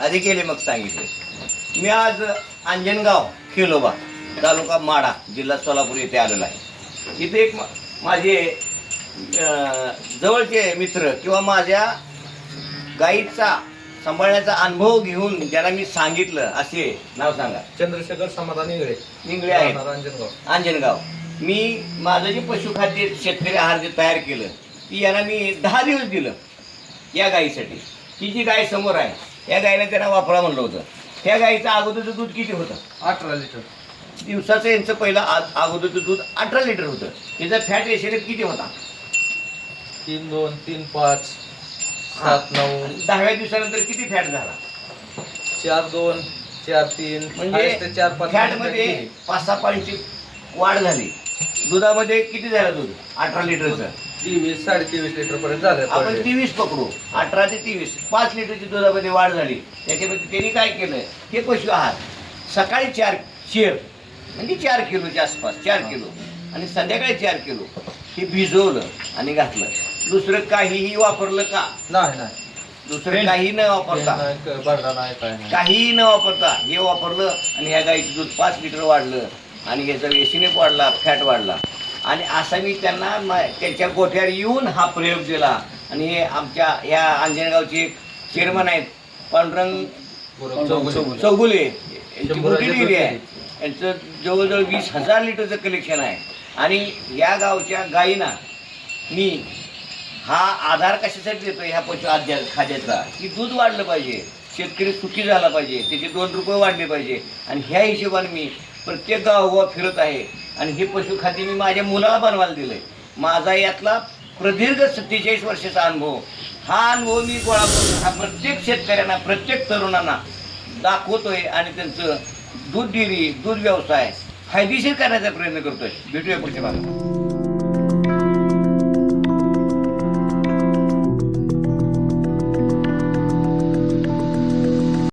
आधी केले मग सांगितले. मी आज अंजनगाव खेलोबा तालुका माडा जिल्हा सोलापूर येथे आलेलो आहे. इथे एक माझे जवळचे मित्र किंवा माझ्या गाईचा सांभाळण्याचा अनुभव घेऊन ज्याला मी सांगितलं असे नाव सांगा. चंद्रशेखर समाधान इंगळे. निंगळे राहणार अंजनगाव. अंजनगाव. मी माझं जे पशुखाद्य शेतकरी आहार जे तयार केलं ती यांना मी दहा दिवस दिलं या गाईसाठी. ही जी गाय समोर आहे या गायला त्यांना वापरा म्हणलं होतं. त्या गाईचं अगोदरचं दूध किती होतं? अठरा लिटर. दिवसाचं यांचं पहिलं आ- अगोदरचं दूध अठरा लिटर होतं. त्याचा फॅट रेशो किती होता? तीन दोन तीन पाच सात नऊ. दहाव्या दिवसानंतर किती फॅट झाला? चार दोन चार तीन. म्हणजे चार पाच फॅटमध्ये पाच सहा पॉईंटची वाढ झाली. दुधामध्ये किती झालं दूध? अठरा लिटरचं. तेवीस साडे तेवीस लिटर पर्यंत झाले आपण तेवीस पकडू. अठरा ते तेवीस. पाच लिटरची दुधामध्ये वाढ झाली. त्याच्यामध्ये त्यांनी काय केलं? हे पशु आहार. सकाळी चार शेर म्हणजे चार किलोच्या आसपास चार किलो. आणि संध्याकाळी चार किलो. हे भिजवलं आणि घातलं. दुसरं काहीही वापरलं का? नाही नाही. दुसरं काही न वापरता. नाही, क- भरडा नाही काय नाही. काहीही न वापरता हे वापरलं आणि ह्या गाईचं दूध पाच लिटर वाढलं. आणि याचा एसिनेप वाढला फॅट वाढला. आणि असा मी त्यांना म- त्यांच्या गोठ्यावर येऊन हा प्रयोग दिला. आणि हे आमच्या या अंजनगावचे चेअरमन आहेत पांडुरंग. चौगुले. मोठी डेअरी आहे. यांचं जवळजवळ वीस हजार लिटरचं कलेक्शन आहे. आणि या गावच्या गायीना मी हा आधार कशासाठी देतो ह्या पशु आद्या खाद्याचा. की दूध वाढलं पाहिजे. शेतकरी सुखी झाला पाहिजे. त्याचे दोन रुपये वाढले पाहिजे. आणि ह्या हिशोबाने मी प्रत्येक गावोगाव फिरत आहे. आणि हे पशुखाद्य मी माझ्या मुलाला बनवायला दिलंय. माझा यातला प्रदीर्घ सत्तेचाळीस वर्षाचा अनुभव हा अनुभव मी गोळा करून हा प्रत्येक शेतकऱ्यांना प्रत्येक तरुणांना दाखवतोय आणि त्यांचं दूध डेअरी दूध व्यवसाय फायदेशीर करण्याचा प्रयत्न करतोय. भेटूया पुढच्या भागात.